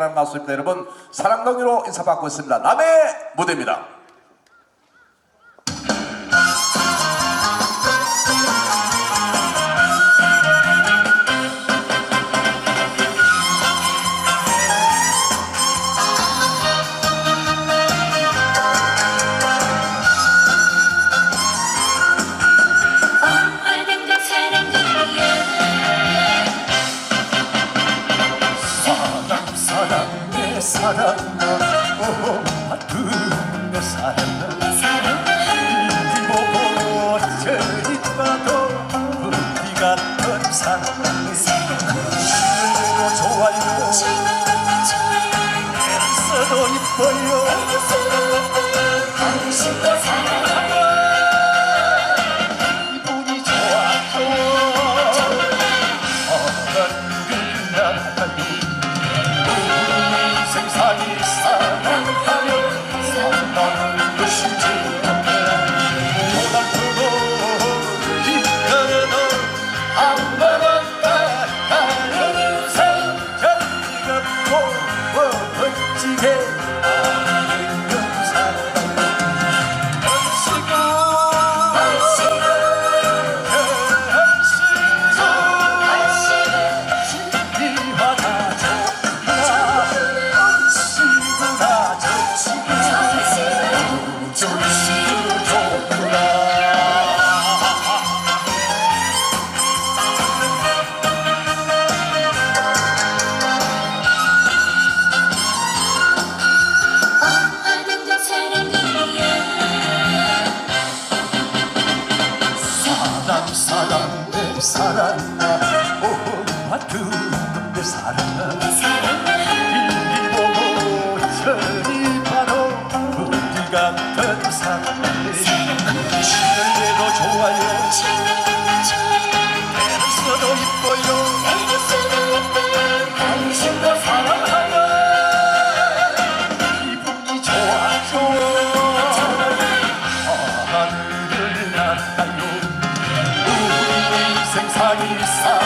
사랑 가수입니다. 여러분 사랑 강의로 인사받고 있습니다. 남의 무대입니다. 사랑하는 보고 저리 봐도 분비 같은 사랑 사랑으로 좋아요 애써도 이뻐요 멋지게 살았나 오마투 내 사랑 Sunny, sunny.